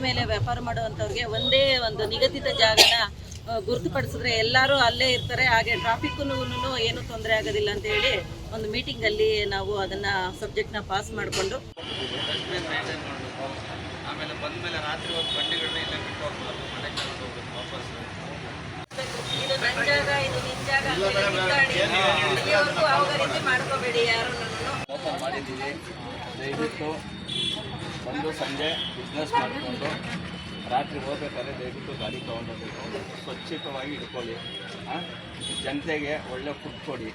ಮೇಲೆ ವ್ಯಾಪಾರ ಮಾಡುವಂಥವ್ರಿಗೆ ಒಂದೇ ಒಂದು ನಿಗದಿತ ಜಾಗನ ಗುರುತುಪಡಿಸಿದ್ರೆ ಎಲ್ಲರೂ ಅಲ್ಲೇ ಇರ್ತಾರೆ. ಹಾಗೆ ಟ್ರಾಫಿಕ್ಕುನು ಏನು ತೊಂದರೆ ಆಗೋದಿಲ್ಲ ಅಂತ ಹೇಳಿ ಒಂದು ಮೀಟಿಂಗಲ್ಲಿ ನಾವು ಅದನ್ನ ಸಬ್ಜೆಕ್ಟ್ನ ಪಾಸ್ ಮಾಡಿಕೊಂಡು ಆಮೇಲೆ ಮೇಂಟೈನ್ ಮಾಡಬೇಕು ರಾತ್ರಿ ಹೊತ್ತು ಬಂಡಿಗಳನ್ನ ಇಲ್ಲೇ ಬಿಟ್ಟು ಹೋಗ್ಬಾರ್ದು ಮನೆಗೆ ತಗೊಂಡು ಹೋಗ್ಬೇಕು ವಾಪಸ್. ಇದು ನನ್ನ ಜಾಗ ಇದು ನಿನ್ ಜಾಗ ಅಂತ ಹೇಳಿ? ಕಿತ್ತಾಡಿ ಅವಾಗ ರೀತಿ ಮಾಡ್ಕೋಬೇಡಿ ಯಾರು ಮಾಡಿದ್ದೀವಿ ದಯವಿಟ್ಟು ಬಂದು ಸಂಜೆ ಬಿಸ್ನೆಸ್ ಮಾಡಿಕೊಂಡು ರಾತ್ರಿ ಹೋಗ್ಬೇಕಾದ್ರೆ ದಯವಿಟ್ಟು ಗಾಡಿ ತೊಗೊಂಡೋಗ್ಬೇಕು. ಸ್ವಚ್ಛಿತವಾಗಿ ಇಟ್ಕೊಳ್ಳಿ. ಜನತೆಗೆ ಒಳ್ಳೆ ಫುಡ್ ಕೊಡಿ.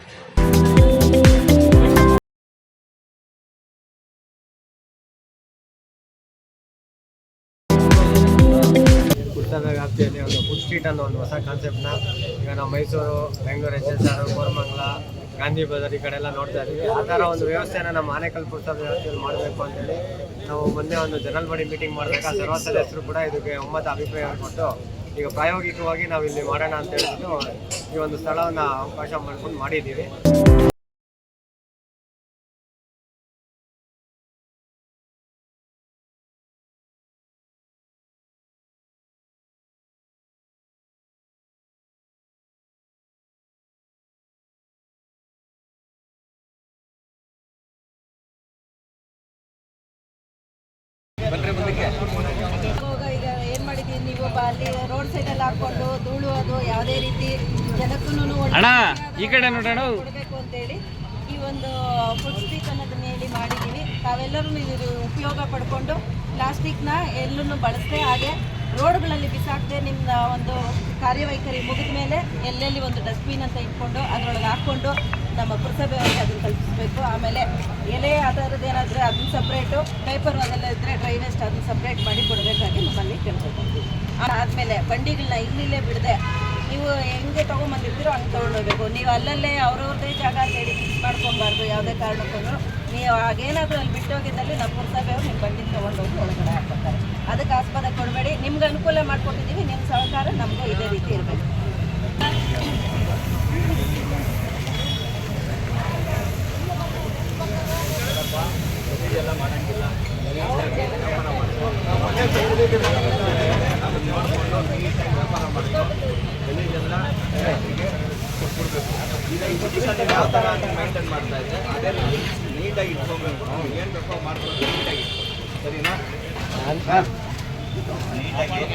ಪುಸ್ತಕ ವ್ಯಾಪ್ತಿಯಲ್ಲಿ ಒಂದು ಫುಡ್ ಸ್ಟ್ರೀಟ್ ಅನ್ನೋ ಒಂದು ಹೊಸ ಕಾನ್ಸೆಪ್ಟ್ನ ಈಗ ನಾವು Mysuru, Bengaluru H S R, Koramangala, Gandhi Bazaar ಈ ಕಡೆ ಎಲ್ಲ ನೋಡ್ತಾ ಇದ್ದೀವಿ. ಆ ಥರ ಒಂದು ವ್ಯವಸ್ಥೆನ ನಮ್ಮ ಆನೇಕಲ್ ಪುರಸಭೆ ವ್ಯವಸ್ಥೆಯಲ್ಲಿ ಮಾಡಬೇಕು ಅಂತೇಳಿ ನಾವು ಮೊನ್ನೆ ಒಂದು ಜನರಲ್ ಬಾಡಿ ಮೀಟಿಂಗ್ ಮಾಡಿದಾಗ ಸರ್ವ ಸದಸ್ಯರು ಕೂಡ ಇದಕ್ಕೆ ಒಮ್ಮತ ಅಭಿಪ್ರಾಯ ಕೊಟ್ಟು, ಈಗ ಪ್ರಾಯೋಗಿಕವಾಗಿ ನಾವು ಇಲ್ಲಿ ಮಾಡೋಣ ಅಂತ ಹೇಳ್ಬಿಟ್ಟು ಈ ಒಂದು ಸ್ಥಳವನ್ನು ಅವಕಾಶ ಮಾಡ್ಕೊಂಡು ಮಾಡಿದ್ದೀವಿ. ಅಲ್ಲಿ ರೋಡ್ ಸೈಡ್ ಅಲ್ಲಿ ಹಾಕೊಂಡು ಧೂಳು ಅದು ಯಾವುದೇ ರೀತಿ ಜನಕ್ಕೂ ಅಣ್ಣ, ಈ ಕಡೆ ನೋಡೋಣ. ಕೊಡಬೇಕು ಅಂತೇಳಿ ಈ ಒಂದು ಫುಡ್ ಅನ್ನೋದನ್ನ ಹೇಳಿ ತಾವೆಲ್ಲರೂ ಇದು ಉಪಯೋಗ ಪಡ್ಕೊಂಡು ಪ್ಲಾಸ್ಟಿಕ್ನ ಎಲ್ಲೂ ಬಳಸದೆ ಹಾಗೆ ರೋಡ್ಗಳಲ್ಲಿ ಬಿಸಾಕದೆ ನಿಮ್ಮ ಒಂದು ಕಾರ್ಯವೈಖರಿ ಮುಗಿದ ಮೇಲೆ ಎಲ್ಲೆಲ್ಲಿ ಒಂದು ಡಸ್ಟ್ಬಿನ್ ಅಂತ ಇಟ್ಕೊಂಡು ಅದರೊಳಗೆ ಹಾಕ್ಕೊಂಡು ನಮ್ಮ ಪುರಸಭೆಯವರಿಗೆ ಅದನ್ನು ಕಲ್ಪಿಸಬೇಕು ಆಮೇಲೆ ಎಲೆ ಆ ಏನಾದ್ರೆ ಏನಾದರೆ ಅದನ್ನ ಸಪ್ರೇಟು ಪೇಪರ್ ಅದೆಲ್ಲ ಇದ್ದರೆ ಡ್ರೈ ವೇಸ್ಟ್ ಅದನ್ನ ಸಪ್ರೇಟ್ ಮಾಡಿ ಕೊಡಬೇಕಾಗಿ ನಮ್ಮಲ್ಲಿ ಕೇಳ್ಕೊತೀವಿ ಆದಮೇಲೆ ಬಂಡಿಗಳನ್ನ ಇಲ್ಲಿಲ್ಲೇ ಬಿಡದೆ. ನೀವು ಹೆಂಗೆ ತೊಗೊಂಬಂದಿರ್ತೀರೋ ಹಂಗೆ ತೊಗೊಂಡೋಗ್ಬೇಕು. ನೀವು ಅಲ್ಲಲ್ಲೇ ಅವ್ರವ್ರದ್ದೇ ಜಾಗ ಅಂತೇಳಿ ಫಿಕ್ಸ್ ಮಾಡ್ಕೊಬಾರ್ದು ಯಾವುದೇ ಕಾರಣಕ್ಕೂ. ನೀವು ಆಗೇನಾದರೂ ಅಲ್ಲಿ ಬಿಟ್ಟೋಗಿದ್ದಲ್ಲಿ ನಮ್ಮ ಪುರಸಭೆಯವರು ನಿಮ್ಮ ಬಂಡಿ ತೊಗೊಂಡೋಗಿ ಒಳಗಡೆ ಹಾಕ್ಕೊತಾರೆ ಅದಕ್ಕೆ ಆಸ್ಪದ ಕೊಡಬೇಡಿ. ನಿಮ್ಗೆ ಅನುಕೂಲ ಮಾಡಿಕೊಟ್ಟಿದ್ದೀವಿ, ನಿಮ್ಮ ಸಹಕಾರ ನಮಗೂ ಇದೇ ರೀತಿ ಇರಬೇಕು. ಈಗ ಯಾವ ಥರ ಮೇಂಟೈನ್ ಮಾಡ್ತಾ ಇದ್ದೆ ಅದೇ ನೀಟಾಗಿ ಇಟ್ಕೊಬೇಕು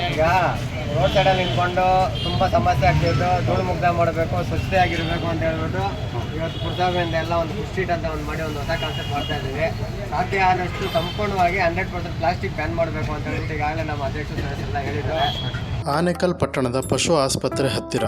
ಈಗ ರೋಡ್ ಸೈಡಲ್ಲಿ ನಿಂತ್ಕೊಂಡು ತುಂಬ ಸಮಸ್ಯೆ ಆಗ್ತಿತ್ತು ಧೂಳು ಮುಗ್ಧ ಮಾಡಬೇಕು ಸ್ವಚ್ಛತೆಯಾಗಿರಬೇಕು ಅಂತ ಹೇಳ್ಬಿಟ್ಟು ಇವತ್ತು ಪುರಸಭೆಯಿಂದ ಎಲ್ಲ ಒಂದು ಸ್ಟ್ರೀಟ್ ಅಂತ ಒಂದು ಮಾಡಿ ಒಂದು ಹೊಸ ಕಾನ್ಸೆಪ್ಟ್ ಮಾಡ್ತಾ ಇದ್ದೀವಿ ಸಾಧ್ಯ ಆದಷ್ಟು ಸಂಪೂರ್ಣವಾಗಿ ಹಂಡ್ರೆಡ್ ಪರ್ಸೆಂಟ್ ಪ್ಲಾಸ್ಟಿಕ್ ಬ್ಯಾನ್ ಮಾಡಬೇಕು ಅಂತ ಹೇಳ್ಬಿಟ್ಟು ಈಗಾಗಲೇ ನಮ್ಮ ಅಧ್ಯಕ್ಷರು ಸದಸ್ಯರೆಲ್ಲ ಹೇಳಿದ್ದಾರೆ ಆನೇಕಲ್ ಪಟ್ಟಣದ ಪಶು ಆಸ್ಪತ್ರೆ ಹತ್ತಿರ.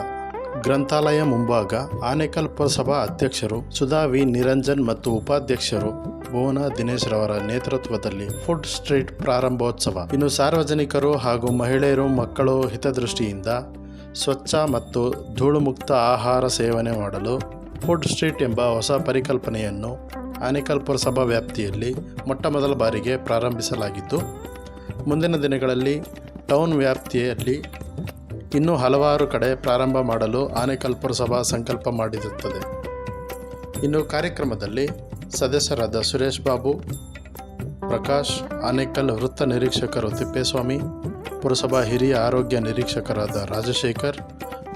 ಗ್ರಂಥಾಲಯ ಮುಂಭಾಗ ಆನೇಕಲ್ ಪುರಸಭಾ ಅಧ್ಯಕ್ಷರು ಸುಧಾ ವಿ. ನಿರಂಜನ್ ಮತ್ತು ಉಪಾಧ್ಯಕ್ಷರು ಭುವನ ದಿನೇಶ್ ರವರ ನೇತೃತ್ವದಲ್ಲಿ ಫುಡ್ ಸ್ಟ್ರೀಟ್ ಪ್ರಾರಂಭೋತ್ಸವ. ಇನ್ನು ಸಾರ್ವಜನಿಕರು ಹಾಗೂ ಮಹಿಳೆಯರು ಮಕ್ಕಳು ಹಿತದೃಷ್ಟಿಯಿಂದ ಸ್ವಚ್ಛ ಮತ್ತು ಧೂಳುಮುಕ್ತ ಆಹಾರ ಸೇವನೆ ಮಾಡಲು ಫುಡ್ ಸ್ಟ್ರೀಟ್ ಎಂಬ ಹೊಸ ಪರಿಕಲ್ಪನೆಯನ್ನು ಆನೇಕಲ್ ಪುರಸಭಾ ವ್ಯಾಪ್ತಿಯಲ್ಲಿ ಮೊಟ್ಟ ಮೊದಲ ಬಾರಿಗೆ ಪ್ರಾರಂಭಿಸಲಾಗಿದ್ದು, ಮುಂದಿನ ದಿನಗಳಲ್ಲಿ ಟೌನ್ ವ್ಯಾಪ್ತಿಯಲ್ಲಿ ಇನ್ನೂ ಹಲವಾರು ಕಡೆ ಪ್ರಾರಂಭ ಮಾಡಲು ಆನೇಕಲ್ ಪುರಸಭಾ ಸಂಕಲ್ಪ ಮಾಡಿರುತ್ತದೆ. ಇನ್ನು ಕಾರ್ಯಕ್ರಮದಲ್ಲಿ ಸದಸ್ಯರಾದ ಸುರೇಶ್ ಬಾಬು, ಪ್ರಕಾಶ್, ಆನೇಕಲ್ ವೃತ್ತ ನಿರೀಕ್ಷಕರು ತಿಪ್ಪೇಸ್ವಾಮಿ, ಪುರಸಭಾ ಹಿರಿಯ ಆರೋಗ್ಯ ನಿರೀಕ್ಷಕರಾದ ರಾಜಶೇಖರ್,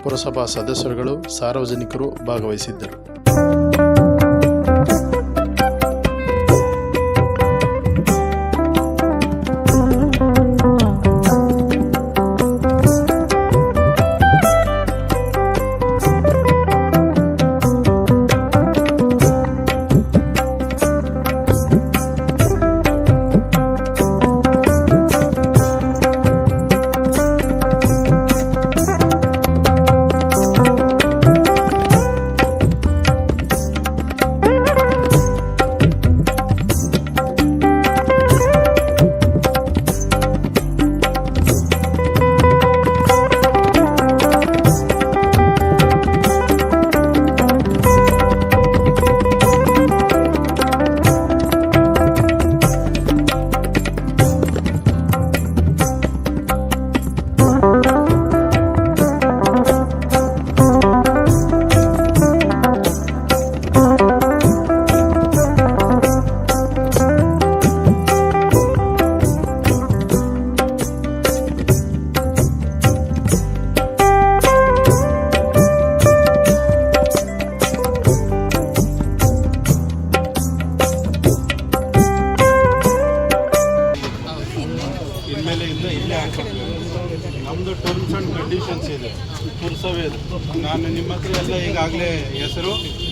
ಪುರಸಭಾ ಸದಸ್ಯರುಗಳು, ಸಾರ್ವಜನಿಕರು ಭಾಗವಹಿಸಿದ್ದರು.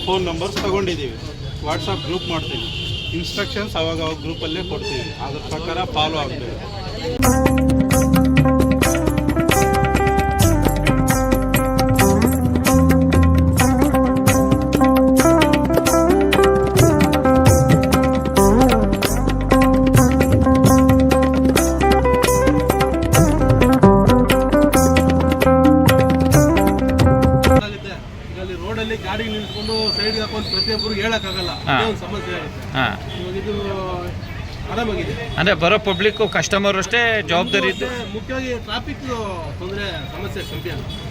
ಫೋನ್ ನಂಬರ್ಸ್ ತಗೊಂಡಿದ್ದೀವಿ. ವಾಟ್ಸಪ್ ಗ್ರೂಪ್ ಮಾಡ್ತೀವಿ ಇನ್ಸ್ಟ್ರಕ್ಷನ್ಸ್ ಅವಾಗ ಅವಾಗ ಗ್ರೂಪಲ್ಲೇ ಕೊಡ್ತೀವಿ. ಅದ್ರ ಪ್ರಕಾರ ಫಾಲೋ ಆಗಬೇಕು. ರೋಡಲ್ಲಿ ಗಾಡಿ ನಿಲ್ಸ್ಕೊಂಡು ಸೈಡ್ ಹಾಕೊಂಡು ಪ್ರತಿಯೊಬ್ಬರು ಹೇಳಕ್ಕಾಗಲ್ಲ. ಅದೇ ಒಂದು ಸಮಸ್ಯೆ ಆಗುತ್ತೆ. ಹಾಂ. ಇವಾಗ ಇದು ಆರಾಮಾಗಿದೆ. ಅಂದರೆ ಬರೋ ಪಬ್ಲಿಕ್ಕು ಕಸ್ಟಮರ್ ಅಷ್ಟೇ ಜವಾಬ್ದಾರಿ ಇದೆ ಮತ್ತೆ ಮುಖ್ಯವಾಗಿ ಟ್ರಾಫಿಕ್ ತೊಂದರೆ ಸಮಸ್ಯೆ ಕಮ್ಮಿ ಆಗುತ್ತೆ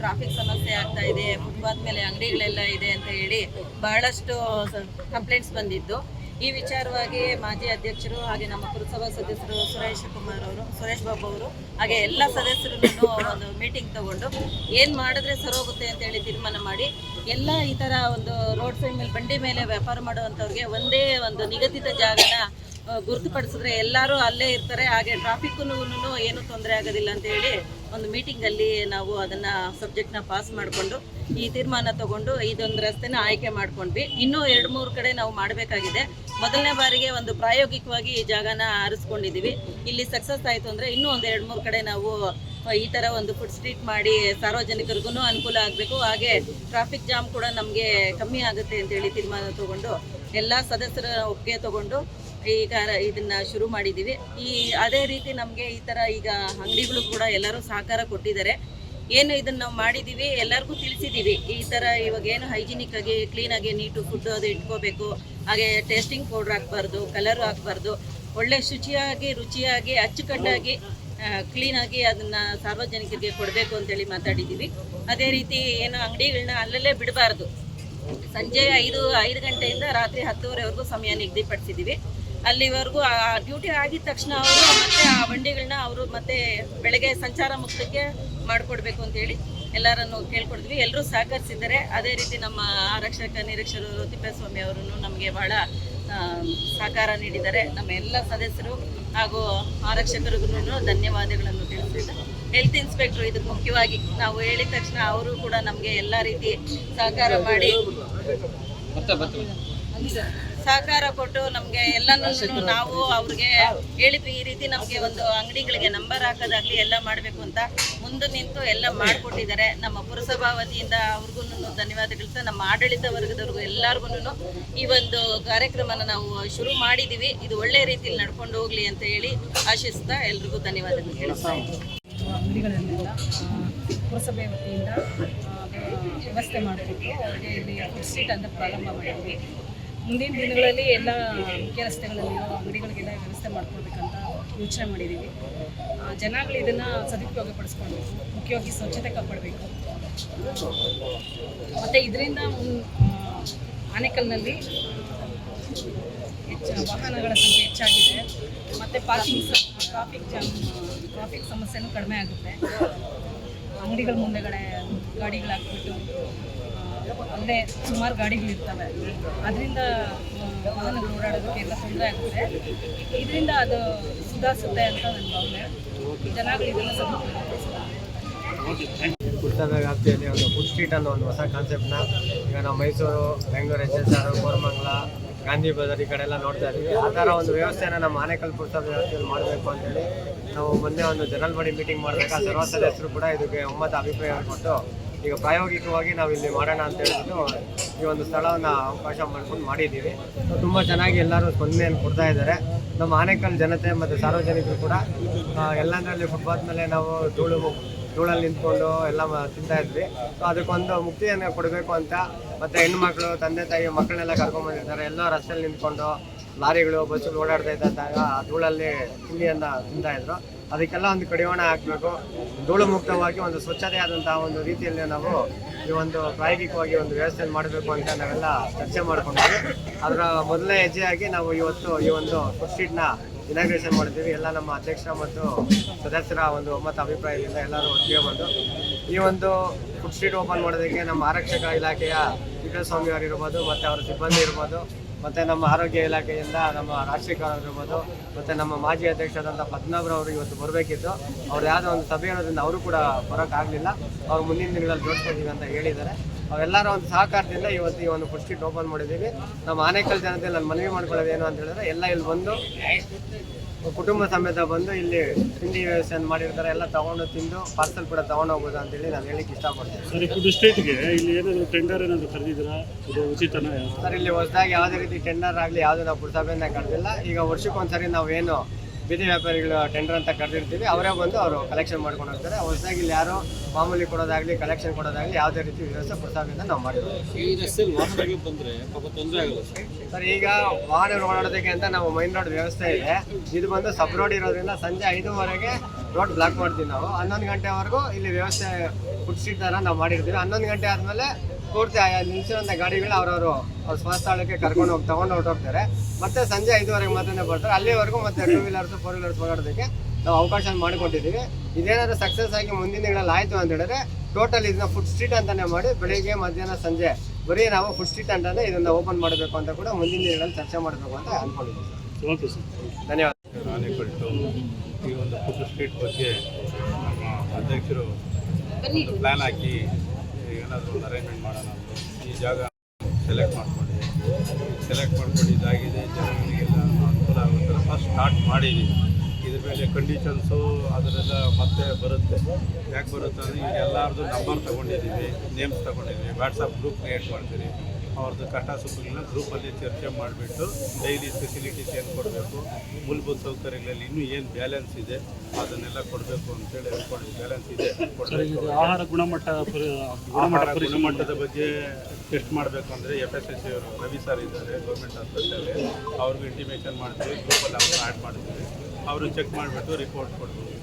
ಟ್ರಾಫಿಕ್ ಸಮಸ್ಯೆ ಆಗ್ತಾ ಇದೆ ಫುಟ್ಪಾತ್ ಮೇಲೆ ಅಂಗಡಿಗಳೆಲ್ಲ ಇದೆ ಅಂತ ಹೇಳಿ ಬಹಳಷ್ಟು ಕಂಪ್ಲೇಂಟ್ಸ್ ಬಂದಿದ್ದು. ಈ ವಿಚಾರವಾಗಿ ಮಾಜಿ ಅಧ್ಯಕ್ಷರು ಹಾಗೆ ನಮ್ಮ ಪುರಸಭಾ ಸದಸ್ಯರು ಸುರೇಶ್ ಕುಮಾರ್ ಅವರು, ಸುರೇಶ್ ಬಾಬು ಅವರು ಹಾಗೆ ಎಲ್ಲ ಸದಸ್ಯರನ್ನು ಒಂದು ಮೀಟಿಂಗ್ ತಗೊಂಡು ಏನು ಮಾಡಿದ್ರೆ ಸರೋಗುತ್ತೆ ಅಂತ ಹೇಳಿ ತೀರ್ಮಾನ ಮಾಡಿ, ಎಲ್ಲ ಈ ಥರ ಒಂದು ರೋಡ್ ಸೈಡ್ ಮೇಲೆ ಬಂಡಿ ಮೇಲೆ ವ್ಯಾಪಾರ ಮಾಡುವಂಥವ್ರಿಗೆ ಒಂದೇ ಒಂದು ನಿಗದಿತ ಜಾಗನ ಗುರುತುಪಡಿಸಿದ್ರೆ ಎಲ್ಲರೂ ಅಲ್ಲೇ ಇರ್ತಾರೆ. ಹಾಗೆ ಟ್ರಾಫಿಕ್ಕು ಏನು ತೊಂದರೆ ಆಗೋದಿಲ್ಲ ಅಂತ ಹೇಳಿ ಒಂದು ಮೀಟಿಂಗಲ್ಲಿ ನಾವು ಅದನ್ನು ಸಬ್ಜೆಕ್ಟ್ನ ಪಾಸ್ ಮಾಡಿಕೊಂಡು ಈ ತೀರ್ಮಾನ ತಗೊಂಡು ಇದೊಂದು ರಸ್ತೆನ ಆಯ್ಕೆ ಮಾಡ್ಕೊಂಡ್ವಿ. ಇನ್ನೂ ಎರಡು ಮೂರು ಕಡೆ ನಾವು ಮಾಡಬೇಕಾಗಿದೆ. ಮೊದಲನೇ ಬಾರಿಗೆ ಒಂದು ಪ್ರಾಯೋಗಿಕವಾಗಿ ಈ ಜಾಗನ ಆರಿಸ್ಕೊಂಡಿದ್ದೀವಿ. ಇಲ್ಲಿ ಸಕ್ಸಸ್ ಆಯಿತು ಅಂದರೆ ಇನ್ನೂ ಒಂದು ಎರಡು ಮೂರು ಕಡೆ ನಾವು ಈ ಥರ ಒಂದು ಫುಡ್ ಸ್ಟ್ರೀಟ್ ಮಾಡಿ ಸಾರ್ವಜನಿಕರಿಗೂ ಅನುಕೂಲ ಆಗಬೇಕು. ಹಾಗೆ ಟ್ರಾಫಿಕ್ ಜಾಮ್ ಕೂಡ ನಮಗೆ ಕಮ್ಮಿ ಆಗುತ್ತೆ ಅಂತೇಳಿ ತೀರ್ಮಾನ ತಗೊಂಡು ಎಲ್ಲ ಸದಸ್ಯರ ಒಪ್ಪಿಗೆ ತಗೊಂಡು ಈಗ ಇದನ್ನ ಶುರು ಮಾಡಿದ್ದೀವಿ ಈ ಅದೇ ರೀತಿ ನಮಗೆ ಈ ಥರ ಈಗ ಅಂಗಡಿಗಳು ಕೂಡ ಎಲ್ಲರೂ ಸಹಕಾರ ಕೊಟ್ಟಿದ್ದಾರೆ. ಏನು ಇದನ್ನ ನಾವು ಮಾಡಿದ್ದೀವಿ ಎಲ್ಲರಿಗೂ ತಿಳಿಸಿದ್ದೀವಿ ಈ ಥರ ಇವಾಗ ಏನು ಹೈಜಿನಿಕ್ ಆಗಿ ಕ್ಲೀನಾಗಿ ನೀಟು ಫುಡ್ ಅದು ಇಟ್ಕೋಬೇಕು. ಹಾಗೆ ಟೇಸ್ಟಿಂಗ್ ಪೌಡ್ರ್ ಹಾಕ್ಬಾರ್ದು ಕಲರು ಹಾಕ್ಬಾರ್ದು. ಒಳ್ಳೆ ಶುಚಿಯಾಗಿ, ರುಚಿಯಾಗಿ, ಅಚ್ಚುಕಟ್ಟಾಗಿ ಕ್ಲೀನಾಗಿ ಅದನ್ನು ಸಾರ್ವಜನಿಕರಿಗೆ ಕೊಡಬೇಕು ಅಂತೇಳಿ ಮಾತಾಡಿದ್ದೀವಿ ಅದೇ ರೀತಿ ಏನು ಅಂಗಡಿಗಳನ್ನ ಅಲ್ಲಲ್ಲೇ ಬಿಡಬಾರ್ದು. ಸಂಜೆ ಐದು ಐದು ಗಂಟೆಯಿಂದ ರಾತ್ರಿ ಹತ್ತುವರೆವರೆಗೂ ಸಮಯ ನಿಗದಿಪಡಿಸಿದ್ದೀವಿ ಅಲ್ಲಿವರೆಗೂ ಆ ಡ್ಯೂಟಿ ಆಗಿದ ತಕ್ಷಣ ಅವರು ಮತ್ತೆ ಆ ಬಂಡಿಗಳನ್ನ ಅವರು ಮತ್ತೆ ಬೆಳಗ್ಗೆ ಸಂಚಾರ ಮುಕ್ತಕ್ಕೆ ಮಾಡಿಕೊಡ್ಬೇಕು ಅಂತೇಳಿ ಎಲ್ಲರನ್ನು ಕೇಳ್ಕೊಡಿದ್ವಿ. ಎಲ್ಲರೂ ಸಹಕರಿಸಿದ್ದಾರೆ. ಅದೇ ರೀತಿ ನಮ್ಮ ಆರಕ್ಷಕ, ನಿರೀಕ್ಷಕರು ತಿಪ್ಪೇಸ್ವಾಮಿ ಅವರು ನಮಗೆ ಬಹಳ ಸಹಕಾರ ನೀಡಿದ್ದಾರೆ. ನಮ್ಮ ಎಲ್ಲ ಸದಸ್ಯರು ಹಾಗೂ ಆರಕ್ಷಕರಿಗೂ ಧನ್ಯವಾದಗಳನ್ನು ತಿಳಿಸಿದ್ದಾರೆ ಹೆಲ್ತ್ ಇನ್ಸ್ಪೆಕ್ಟರ್ ಇದಕ್ಕೆ ಮುಖ್ಯವಾಗಿ ನಾವು ಹೇಳಿದ ತಕ್ಷಣ ಅವರು ಕೂಡ ನಮಗೆ ಎಲ್ಲ ರೀತಿ ಸಹಕಾರ ಮಾಡಿ. ಸಹಕಾರ ಕೊಟ್ಟು ನಮಗೆ ಎಲ್ಲಾನು ನಾವು ಅವ್ರಿಗೆ ಹೇಳಿದ್ವಿ, ಈ ರೀತಿ ನಮಗೆ ಒಂದು ಅಂಗಡಿಗಳಿಗೆ ನಂಬರ್ ಹಾಕೋದಾಗ್ಲಿ ಎಲ್ಲ ಮಾಡಬೇಕು ಅಂತ ಮುಂದೆ ನಿಂತು ಎಲ್ಲ ಮಾಡಿಕೊಟ್ಟಿದ್ದಾರೆ. ನಮ್ಮ ಪುರಸಭಾ ವತಿಯಿಂದ ಅವ್ರಿಗೂ ಧನ್ಯವಾದಗಳು ಸರ್. ನಮ್ಮ ಆಡಳಿತ ವರ್ಗದವ್ರಿಗೂ ಎಲ್ಲಾರ್ಗುನು ಈ ಒಂದು ಕಾರ್ಯಕ್ರಮನ ನಾವು ಶುರು ಮಾಡಿದ್ದೀವಿ ಇದು ಒಳ್ಳೆ ರೀತಿಯಲ್ಲಿ ನಡ್ಕೊಂಡು ಹೋಗ್ಲಿ ಅಂತ ಹೇಳಿ ಆಶಿಸ್ತಾ ಎಲ್ರಿಗೂ ಧನ್ಯವಾದಗಳು ಹೇಳ್ತಾ ಪುರಸಭೆ ವತಿಯಿಂದ ವ್ಯವಸ್ಥೆ ಮಾಡಿಬಿಟ್ಟು ಇಲ್ಲಿ ಫುಡ್ ಅಂತ ಪ್ರಾರಂಭ ಮಾಡಿದ್ವಿ. ಮುಂದಿನ ದಿನಗಳಲ್ಲಿ ಎಲ್ಲ ಮುಖ್ಯ ರಸ್ತೆಗಳಲ್ಲಿರೋ ಅಂಗಡಿಗಳಿಗೆಲ್ಲ ವ್ಯವಸ್ಥೆ ಮಾಡ್ಕೊಳ್ಬೇಕಂತ ಯೋಚನೆ ಮಾಡಿದ್ದೀವಿ. ಜನಗಳು ಇದನ್ನು ಸದುಪಯೋಗ ಪಡಿಸ್ಕೊಳ್ಬೇಕು ಮುಖ್ಯವಾಗಿ ಸ್ವಚ್ಛತೆ ಕಾಪಾಡಬೇಕು. ಮತ್ತು ಇದರಿಂದ ಆನೆಕಲ್ನಲ್ಲಿ ಹೆಚ್ಚು ವಾಹನಗಳ ಸಂಖ್ಯೆ ಹೆಚ್ಚಾಗಿದೆ. ಮತ್ತು ಪಾರ್ಕಿಂಗ್ ಟ್ರಾಫಿಕ್ ಜಾಮ್ ಟ್ರಾಫಿಕ್ ಸಮಸ್ಯೆನೂ ಕಡಿಮೆ ಆಗುತ್ತೆ. ಅಂಗಡಿಗಳ ಮುಂದೆಗಡೆ ಗಾಡಿಗಳು ಅಲ್ಲೇ ಸುಮಾರು ಗಾಡಿಗಳಿರ್ತವೆ. ಅದರಿಂದ ವಾಹನಗಳು ಓಡಾಡೋದಕ್ಕೆ ಎಲ್ಲ ತೊಂದರೆ ಆಗುತ್ತೆ. ಇದರಿಂದ ಅದು ಸುಧಾರಿಸುತ್ತೆ ಅಂತ ನನ್ನ ಭಾವನೆ. ಜನಗಳು ಇದನ್ನು ಸದುಪಯೋಗ ಕುರ್ತಾದ ವ್ಯಾಪ್ತಿಯಲ್ಲಿ ಒಂದು ಫುಡ್ ಸ್ಟ್ರೀಟ್ ಅನ್ನೋ ಒಂದು ಹೊಸ ಕಾನ್ಸೆಪ್ಟ್ನ ಈಗ ನಾವು Mysuru, Bengaluru H S R, Koramangala, Gandhi Bazaar ಈ ಕಡೆ ಎಲ್ಲ ನೋಡ್ತಾ ಇದ್ದೀವಿ. ಆ ಥರ ಒಂದು ವ್ಯವಸ್ಥೆನ ನಮ್ಮ ಆನೇಕಲ್ ಪುಸ್ತಕ ವ್ಯವಸ್ಥೆಯಲ್ಲಿ ಮಾಡಬೇಕು ಅಂತೇಳಿ ನಾವು ಮೊನ್ನೆ ಒಂದು ಜನರಲ್ ಬಾಡಿ ಮೀಟಿಂಗ್ ಮಾಡಬೇಕಾ ಸರ್ವ ಸದಸ್ಯರು ಕೂಡ ಇದಕ್ಕೆ ಒಮ್ಮತ ಅಭಿಪ್ರಾಯ ಕೊಟ್ಟು ಈಗ ಪ್ರಾಯೋಗಿಕವಾಗಿ ನಾವು ಇಲ್ಲಿ ಮಾಡೋಣ ಅಂತ ಹೇಳ್ಬಿಟ್ಟು ಈ ಒಂದು ಸ್ಥಳವನ್ನು ಅವಕಾಶ ಮಾಡ್ಕೊಂಡು ಮಾಡಿದ್ದೀವಿ. ತುಂಬ ಚೆನ್ನಾಗಿ ಎಲ್ಲರೂ ಸ್ಪಂದನೆಯನ್ನು ಕೊಡ್ತಾ ಇದ್ದಾರೆ. ನಮ್ಮ ಆನೇಕಲ್ ಜನತೆ ಮತ್ತು ಸಾರ್ವಜನಿಕರು ಕೂಡ ಎಲ್ಲಂದ್ರಲ್ಲಿ ಫುಟ್ಪಾತ್ ಮೇಲೆ ನಾವು ಧೂಳು, ಧೂಳಲ್ಲಿ ನಿಂತ್ಕೊಂಡು ಎಲ್ಲ ತಿಂತಾ ಇದ್ವಿ. ಸೊ ಅದಕ್ಕೊಂದು ಮುಕ್ತಿಯನ್ನು ಕೊಡಬೇಕು ಅಂತ ಮತ್ತು ಮಕ್ಕಳು ತಂದೆ, ತಾಯಿ, ಮಕ್ಕಳನ್ನೆಲ್ಲ ಕರ್ಕೊಂಡ್ಬಂದಿರ್ತಾರೆ ಎಲ್ಲ ರಸ್ತೆಯಲ್ಲಿ ನಿಂತ್ಕೊಂಡು ಲಾರಿಗಳು, ಬಸ್ಸುಗಳು ಓಡಾಡ್ತಾ ಇದ್ದಾಗ ಆ ಧೂಳಲ್ಲಿ ತಿಂಡಿಯನ್ನು ತಿಂತಾ ಇದ್ರು. ಅದಕ್ಕೆಲ್ಲ ಒಂದು ಕಡಿವಾಣ ಹಾಕಬೇಕು. ಧೂಳು ಮುಕ್ತವಾಗಿ ಒಂದು ಸ್ವಚ್ಛತೆಯಾದಂತಹ ಒಂದು ರೀತಿಯಲ್ಲಿ ನಾವು ಈ ಒಂದು ಪ್ರಾಯೋಗಿಕವಾಗಿ ಒಂದು ವ್ಯವಸ್ಥೆ ಮಾಡಬೇಕು ಅಂತ ನಾವೆಲ್ಲ ಚರ್ಚೆ ಮಾಡ್ಕೊಂಡಿದ್ವಿ ಅದರ ಮೊದಲನೇ ಹೆಜ್ಜೆಯಾಗಿ ನಾವು ಇವತ್ತು ಈ ಒಂದು ಫುಡ್ ಸ್ಟ್ರೀಟ್ನ ಇನಾಗ್ರೇಷನ್ ಮಾಡಿದ್ದೀವಿ. ಎಲ್ಲ ನಮ್ಮ ಅಧ್ಯಕ್ಷ ಮತ್ತು ಸದಸ್ಯರ ಒಂದು ಒಮ್ಮತ ಅಭಿಪ್ರಾಯದಿಂದ ಎಲ್ಲರೂ ಒಟ್ಟಿಗೆ ಬಂದು ಈ ಒಂದು ಫುಡ್ ಸ್ಟ್ರೀಟ್ ಓಪನ್ ಮಾಡೋದಕ್ಕೆ ನಮ್ಮ ಆರಕ್ಷಕ ಇಲಾಖೆಯ ಸ್ವಾಮಿ ಅವರು ಇರ್ಬೋದು, ಮತ್ತು ಅವರ ಸಿಬ್ಬಂದಿ ಇರ್ಬೋದು ಮತ್ತು ನಮ್ಮ ಆರೋಗ್ಯ ಇಲಾಖೆಯಿಂದ ನಮ್ಮ ರಾಜಶೇಖರ್ ಆಗಿರ್ಬೋದು ಮತ್ತು ನಮ್ಮ ಮಾಜಿ ಅಧ್ಯಕ್ಷರಾದಂಥ ಪದ್ಮನಾಭರವರು ಇವತ್ತು ಬರಬೇಕಿತ್ತು. ಅವ್ರು ಯಾವುದೋ ಒಂದು ಸಭೆ ಇರೋದ್ರಿಂದ ಅವರು ಕೂಡ ಬರೋಕ್ಕಾಗಲಿಲ್ಲ. ಅವ್ರು ಮುಂದಿನ ದಿನಗಳಲ್ಲಿ ಜೋಡಿಸ್ಕೊಳ್ತೀವಿ ಅಂತ ಹೇಳಿದ್ದಾರೆ. ಅವೆಲ್ಲರ ಒಂದು ಸಹಕಾರದಿಂದ ಇವತ್ತು ಈ ಒಂದು ಫುಡ್ ಓಪನ್ ಮಾಡಿದ್ದೀವಿ. ನಮ್ಮ ಆನೇಕಲ್ ಜನತೆ ನಾನು ಮನವಿ ಮಾಡ್ಕೊಳ್ಳೋದು ಏನು ಅಂತ ಹೇಳಿದ್ರೆ, ಎಲ್ಲ ಇಲ್ಲಿ ಬಂದು ಕುಟುಂಬ ಸಮೇತ ಬಂದು ಇಲ್ಲಿ ತಿಂಡಿ ವ್ಯವಸ್ಥೆಯನ್ನು ಮಾಡಿರ್ತಾರೆ ಎಲ್ಲ ತಗೊಂಡು ತಿಂದು ಪಾರ್ಸಲ್ ಕೂಡ ತಗೊಂಡು ಹೋಗ್ಬೋದು ಅಂತೇಳಿ ನಾನು ಹೇಳಿಕ್ಕೆ ಇಷ್ಟಪಡ್ತೀನಿ. ಸರಿ ಫುಡ್ ಸ್ಟ್ರೀಟ್ಗೆ ಇಲ್ಲಿ ಏನಾದರೂ ಟೆಂಡರ್ ಏನಾದರೂ ಕರೆದಿದ್ದೀರಾ ಇದು ಉಚಿತನ ಸರ್ ಇಲ್ಲಿ ಹೊಸದಾಗಿ ಯಾವುದೇ ರೀತಿ ಟೆಂಡರ್ ಆಗಲಿ ಯಾವುದೇ ನಾವು ಪುರಸಭೆಯಿಂದ ಕರೆದಿಲ್ಲ ಈಗ ವರ್ಷಕ್ಕೊಂದ್ಸರಿ ನಾವು ಏನು ಬೀದಿ ವ್ಯಾಪಾರಿಗಳು ಟೆಂಡರ್ ಅಂತ ಕರೆದಿರ್ತೀವಿ ಅವರೇ ಬಂದು ಅವರು ಕಲೆಕ್ಷನ್ ಮಾಡ್ಕೊಂಡು ಹೋಗ್ತಾರೆ. ಹೊಸದಾಗಿ ಇಲ್ಲಿ ಯಾರು ಮಾಮೂಲಿ ಕೊಡೋದಾಗಲಿ ಕಲೆಕ್ಷನ್ ಕೊಡೋದಾಗಲಿ ಯಾವುದೇ ರೀತಿ ವ್ಯವಸ್ಥೆ ಪುರಸಭೆಯಿಂದ ನಾವು ಮಾಡಿರೋದು. ಸರ್? ಈಗ ವಾಹನ ಓಡಾಡೋದಕ್ಕೆ ಅಂತ ನಾವು ಮೈನ್ ರೋಡ್ ವ್ಯವಸ್ಥೆ ಇದೆ. ಇದು ಬಂದು ಸಬ್ ರೋಡ್ ಇರೋದ್ರಿಂದ ಸಂಜೆ ಐದುವರೆಗೆ ರೋಡ್ ಬ್ಲಾಕ್ ಮಾಡ್ತೀವಿ ನಾವು. ಹನ್ನೊಂದು ಗಂಟೆವರೆಗೂ ಇಲ್ಲಿ ವ್ಯವಸ್ಥೆ ಸ್ಟ್ರೀಟ್ ಥರ ನಾವು ಮಾಡಿರ್ತೀವಿ. ಹನ್ನೊಂದು ಗಂಟೆ ಆದಮೇಲೆ ಪೂರ್ತಿ ಆಯಾ ಗಾಡಿಗಳನ್ನ ಗಾಡಿಗಳು ಅವರವರು ಅವ್ರ ಸ್ವಸ್ಥಳಕ್ಕೆ ಕರ್ಕೊಂಡು ಹೋಗಿ ತೊಗೊಂಡು ಹೊರಟೋಗ್ತಾರೆ. ಮತ್ತೆ ಸಂಜೆ ಐದುವರೆಗೆ ಮಾತ್ರ ಬರ್ತಾರೆ. ಅಲ್ಲಿವರೆಗೂ ಮತ್ತೆ ಟೂ ವೀಲರ್ಸ್ ಫೋರ್ ವೀಲರ್ಸ್ ಓಡಾಡೋದಕ್ಕೆ ನಾವು ಅವಕಾಶ ಮಾಡಿಕೊಟ್ಟಿದ್ದೀವಿ. ಇದೇನಾದ್ರು ಸಕ್ಸಸ್ ಆಗಿ ಮುಂದಿನ ದಿನಗಳಲ್ಲಿ ಆಯಿತು ಅಂತ ಹೇಳಿದ್ರೆ ಟೋಟಲ್ ಇದನ್ನ ಫುಡ್ ಸ್ಟ್ರೀಟ್ ಅಂತಾನೆ ಮಾಡಿ ಬೆಳಿಗ್ಗೆ ಮಧ್ಯಾಹ್ನ ಸಂಜೆ ಬರೀ ನಾವು ಫುಡ್ ಸ್ಟ್ರೀಟ್ ಅಂತಾನೆ ಇದನ್ನ ಓಪನ್ ಮಾಡಬೇಕು ಅಂತ ಕೂಡ ಮುಂದಿನ ದಿನಗಳಲ್ಲಿ ಚರ್ಚೆ ಮಾಡಬೇಕು ಅಂತ ಅನ್ಕೊಂಡಿದ್ದೀವಿ ಓಕೆ ಸರ್ ಧನ್ಯವಾದ. ಈ ಒಂದು ಫುಡ್ ಸ್ಟ್ರೀಟ್ ಬಗ್ಗೆ ನಮ್ಮ ಅಧ್ಯಕ್ಷರು ಒಂದು ಪ್ಲ್ಯಾನ್ ಹಾಕಿ ಏನಾದರೂ ಒಂದು ಅರೇಂಜ್ಮೆಂಟ್ ಮಾಡೋಣ ಅಂತ ಈ ಜಾಗ ಸೆಲೆಕ್ಟ್ ಮಾಡ್ಕೊಂಡಿದ್ದೆ ಸೆಲೆಕ್ಟ್ ಮಾಡ್ಕೊಂಡು ಇದಾಗಿದೆ ಜನಗಳಿಗೆಲ್ಲ ಅನುಕೂಲ ಆಗುತ್ತೆ. ಫಸ್ಟ್ ಸ್ಟಾರ್ಟ್ ಮಾಡಿದ್ದೀವಿ ಇದ್ರ ಮೇಲೆ ಕಂಡೀಷನ್ಸು ಅದರೆಲ್ಲ ಮತ್ತೆ ಬರುತ್ತೆ. ಯಾಕೆ ಬರುತ್ತೆ ಅಂದರೆ ಈಗ ಎಲ್ಲರದ್ದು ನಂಬರ್ ತೊಗೊಂಡಿದ್ದೀವಿ ನೇಮ್ಸ್ ತೊಗೊಂಡಿದ್ದೀವಿ ವಾಟ್ಸಪ್ ಗ್ರೂಪ್ ಕ್ರಿಯೇಟ್ ಮಾಡ್ತೀವಿ ಅವ್ರದ್ದು ಕಷ್ಟ ಸುಖಗಳನ್ನ ಗ್ರೂಪಲ್ಲಿ ಚರ್ಚೆ ಮಾಡಿಬಿಟ್ಟು ಡೈಲಿ ಫೆಸಿಲಿಟೀಸ್ ಏನು ಕೊಡಬೇಕು ಮೂಲಭೂತ ಸೌಕರ್ಯಗಳಲ್ಲಿ ಇನ್ನೂ ಏನು ಬ್ಯಾಲೆನ್ಸ್ ಇದೆ ಅದನ್ನೆಲ್ಲ ಕೊಡಬೇಕು ಅಂತೇಳಿ ಹೇಳ್ಕೊಂಡು ಬ್ಯಾಲೆನ್ಸ್ ಇದೆ ಕೊಡಬೇಕು. ಆಹಾರ ಗುಣಮಟ್ಟ ಆಹಾರ ಗುಣಮಟ್ಟದ ಬಗ್ಗೆ ಟೆಸ್ಟ್ ಮಾಡಬೇಕು ಅಂದರೆ ಎಫ್ ಎಸ್ ಎಸ್ ಸಿ ಅವರು ರವಿ ಸರ್ ಇದ್ದಾರೆ ಗೌರ್ಮೆಂಟ್ ಹಾಸ್ಪಿಟಲಲ್ಲಿ ಅವ್ರಿಗೆ ಇಂಟಿಮೇಷನ್ ಮಾಡ್ತೀವಿ ಗ್ರೂಪಲ್ಲಿ ಅವ್ರನ್ನ ಆ್ಯಡ್ ಮಾಡ್ತೀವಿ. ಅವರು ಚೆಕ್ ಮಾಡಿಬಿಟ್ಟು ರಿಪೋರ್ಟ್ ಕೊಡ್ತೀವಿ